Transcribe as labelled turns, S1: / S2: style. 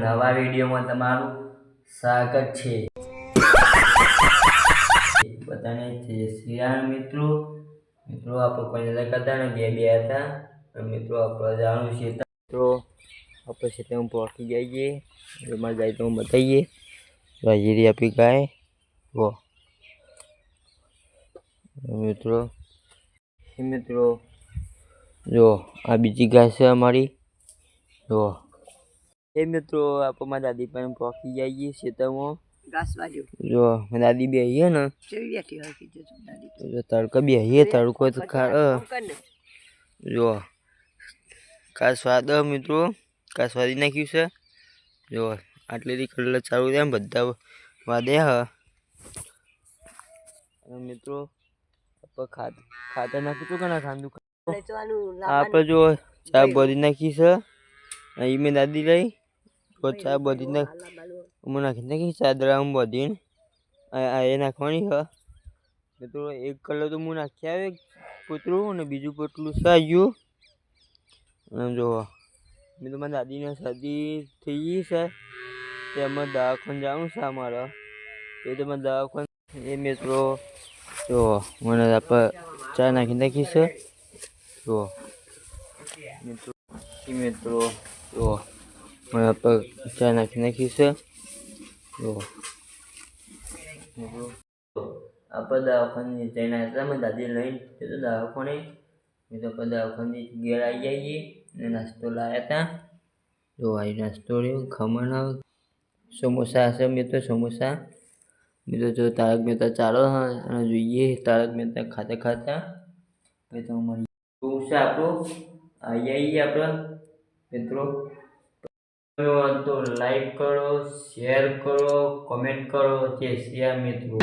S1: નવા વિડીયોમાં તમારું સ્વાગત છે. બધાને જય શ્રી મિત્રો. મિત્રો, આપણે કોઈ નતા કરતા ને બે બે હતા. મિત્રો, આપણે જાણું છે મિત્રો, આપણે છે તે પહોંચી જઈએ એમાં જાય તો હું બતાવીએ. હાજરી આપી ગાય. વો. મિત્રો. મિત્રો, જો, આ બીજી ગાય છે અમારી. જો એ મિત્રો આપણે મારા દાદી પણ પહોંચી જઈએ ખેતરમાં
S2: ઘાસ વાળ્યું.
S1: જો મારા દાદી બે આવીએ ને.
S2: બેઠી હોય દાદી
S1: જો તડકો બે આવીએ તડકો તો ખા. જો કા સ્વાદ અ મિત્રો. કા સ્વાદી નાખ્યું છે. જો આટલેથી કલર ચાલુ થયા બધા વાદે હ. મિત્રો આપણે ખાત ખાતર નાખ્યું હતું કે ના
S2: વેચવાનું
S1: આપણે. જો ચા ભરી નાખી છે. અહીં મેં દાદી લઈ. તો ચા બધી નાખ નાખી નાખી ચાદરામાં બધી આ એ નાખવાની હ. મિત્રો એક કલર તો હું નાખી આવે પોતરું અને બીજું પોતલું સાજ્યું. અને જો મેં તો મારા દાદીને શરદી થઈ ગઈ છે. તેમાં દવાખાને જાઉં છે અમારે. તો એ તમે દવાખાને એ મિત્રો જો મને આપણે ચા નાખી નાખી છે. જો મિત્રો મિત્રો જો મને આપણે ચા નાખી નાખી છે જો મિત્રો આપણે દવાખાને જઈને હતા મેં દાદી લઈને જતો દવાખાને મેં તો આપણે દવાખાને ઘેર આવી જઈએ અને નાસ્તો લાવ્યા હતા તો આવી નાસ્તો રહ્યો ખમણ સમોસા હશે મેં તો સમોસા મેં તો જો તારક મહેતા ચાલો અને જોઈએ તારક મહેતા ખાતા ખાતા પછી તો મળી છે આપણું આવી આવીએ આપણે મિત્રો તો લાઈક કરો શેર કરો કોમેન્ટ કરો. જે શિયા મિત્રો.